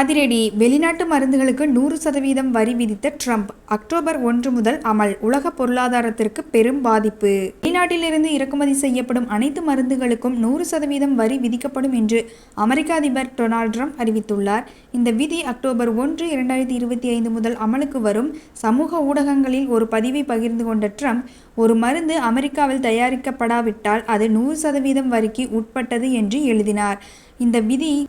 அதிரடி. வெளிநாட்டு மருந்துகளுக்கு நூறு சதவீதம் வரி விதித்த ட்ரம்ப். அக்டோபர் ஒன்று முதல் அமல். உலக பொருளாதாரத்திற்கு பெரும் பாதிப்பு. வெளிநாட்டிலிருந்து இறக்குமதி செய்யப்படும் அனைத்து மருந்துகளுக்கும் நூறு சதவீதம் வரி விதிக்கப்படும் என்று அமெரிக்க அதிபர் டொனால்ட் ட்ரம்ப் அறிவித்துள்ளார். இந்த விதி அக்டோபர் ஒன்று இரண்டாயிரத்தி இருபத்தி ஐந்து முதல் அமலுக்கு வரும். சமூக ஊடகங்களில் ஒரு பதிவை பகிர்ந்து கொண்ட ட்ரம்ப் ஒரு மருந்து அமெரிக்காவில் தயாரிக்கப்படாவிட்டால் அது நூறு சதவீதம் வரிக்கு உட்பட்டது என்று எழுதினார். இந்த விதி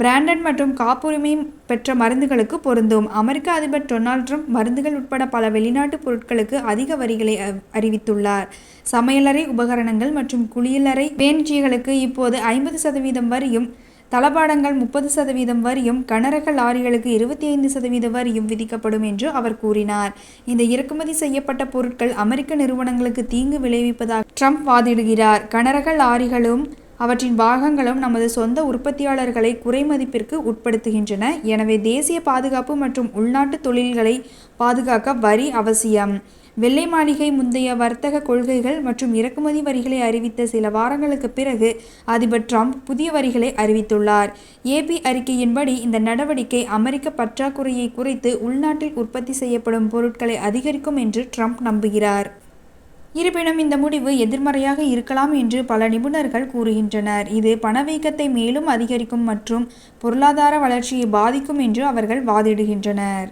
பிராண்டட் மற்றும் காப்புரிமை பெற்ற மருந்துகளுக்கு பொருந்தும். அமெரிக்க அதிபர் டொனால்ட் ட்ரம்ப் மருந்துகள் உட்பட பல வெளிநாட்டு பொருட்களுக்கு அதிக வரிகளை அறிவித்துள்ளார். சமையலறை உபகரணங்கள் மற்றும் குளியலறை பேன்ஜிகளுக்கு இப்போது ஐம்பது சதவீதம் வரியும் தளபாடங்கள் முப்பது சதவீதம் வரியும் கனரக லாரிகளுக்கு இருபத்தி ஐந்து சதவீத வரியும் விதிக்கப்படும் என்று அவர் கூறினார். இந்த இறக்குமதி செய்யப்பட்ட பொருட்கள் அமெரிக்க நிறுவனங்களுக்கு தீங்கு விளைவிப்பதாக ட்ரம்ப் வாதிடுகிறார். கனரக லாரிகளும் அவற்றின் பாகங்களும் நமது சொந்த உற்பத்தியாளர்களை குறைமதிப்பிற்கு உட்படுத்துகின்றன. எனவே தேசிய பாதுகாப்பு மற்றும் உள்நாட்டு தொழில்களை பாதுகாக்க வரி அவசியம். வெள்ளை மாளிகை முந்தைய வர்த்தக கொள்கைகள் மற்றும் இறக்குமதி வரிகளை அறிவித்த சில வாரங்களுக்கு பிறகு அதிபர் ட்ரம்ப் புதிய வரிகளை அறிவித்துள்ளார். ஏபி அறிக்கையின்படி இந்த நடவடிக்கை அமெரிக்க பற்றாக்குறையை குறைத்து உள்நாட்டில் உற்பத்தி செய்யப்படும் பொருட்களை அதிகரிக்கும் என்று ட்ரம்ப் நம்புகிறார். இருப்பினும் இந்த முடிவு எதிர்மறையாக இருக்கலாம் என்று பல நிபுணர்கள் கூறுகின்றனர். இது பணவீக்கத்தை மேலும் அதிகரிக்கும் மற்றும் பொருளாதார வளர்ச்சியை பாதிக்கும் என்று அவர்கள் வாதிடுகின்றனர்.